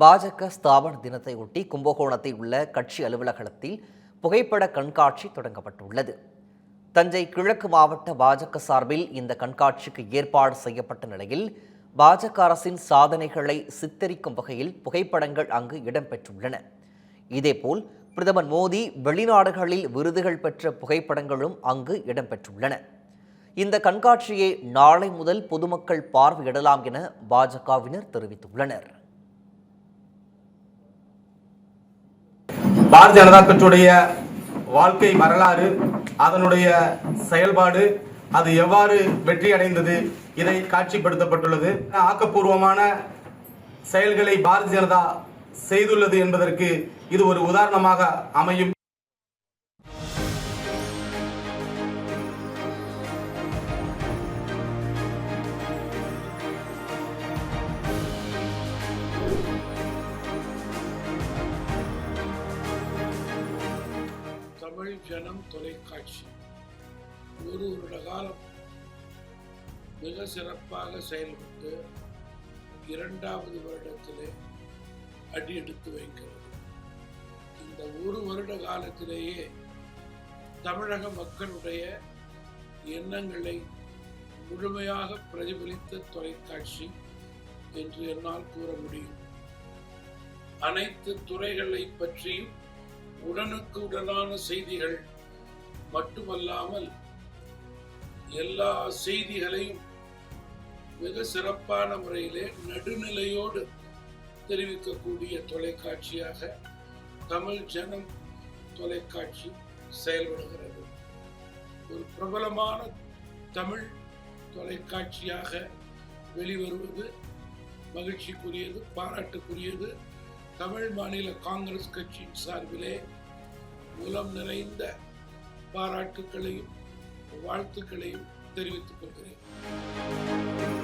பாஜக ஸ்தாபன தினத்தை ஒட்டி கும்பகோணத்தில் உள்ள கட்சி அலுவலகத்தில் புகைப்பட கண்காட்சி தொடங்கப்பட்டுள்ளது. தஞ்சை கிழக்கு மாவட்ட பாஜக சார்பில் இந்த கண்காட்சிக்கு ஏற்பாடு செய்யப்பட்ட நிலையில் பாஜக அரசின் சாதனைகளை சித்தரிக்கும் வகையில் புகைப்படங்கள் அங்கு இடம்பெற்றுள்ளன. இதேபோல் பிரதமர் மோடி வெளிநாடுகளில் விருதுகள் பெற்ற புகைப்படங்களும் அங்கு இடம்பெற்றுள்ளன. இந்த கண்காட்சியை நாளை முதல் பொதுமக்கள் பார்வையிடலாம் என பாஜகவினர் தெரிவித்துள்ளனர். பாரதிய ஜனதா கட்சியுடைய வாழ்க்கை வரலாறு அதனுடைய செயல்பாடு அது எவ்வாறு வெற்றி அடைந்தது இதை காட்சிப்படுத்தப்பட்டுள்ளது. ஆக்கப்பூர்வமான செயல்களை பாரதிய ஜனதா செய்துள்ளது என்பதற்கு இது ஒரு உதாரணமாக அமையும். ஜனம் தொலைக்காட்சி. ஒரு வருட காலம் மிக சிறப்பாக செயல்பட்டு இரண்டாவது வருடத்திலே அடியெடுத்து வைக்கிறது. இந்த ஒரு வருட காலத்திலேயே தமிழக மக்களுடைய எண்ணங்களை முழுமையாக பிரதிபலித்த தொலைக்காட்சி என்று என்னால் கூற முடியும். அனைத்து துறைகளை பற்றியும் உடனுக்கு உடனான செய்திகள் மட்டுமல்லாமல் எல்லா செய்திகளையும் மிக சிறப்பான முறையிலே நடுநிலையோடு தெரிவிக்கக்கூடிய தொலைக்காட்சியாக தமிழ் ஜனம் தொலைக்காட்சி செயல்படுகிறது. ஒரு பிரபலமான தமிழ் தொலைக்காட்சியாக வெளிவருவது மகிழ்ச்சிக்குரியது பாராட்டுக்குரியது தமிழ் மாநில காங்கிரஸ் கட்சியின் சார்பிலே உலம் நிறைந்த பாராட்டுக்களையும் வாழ்த்துக்களையும் தெரிவித்துக் கொள்கிறேன்.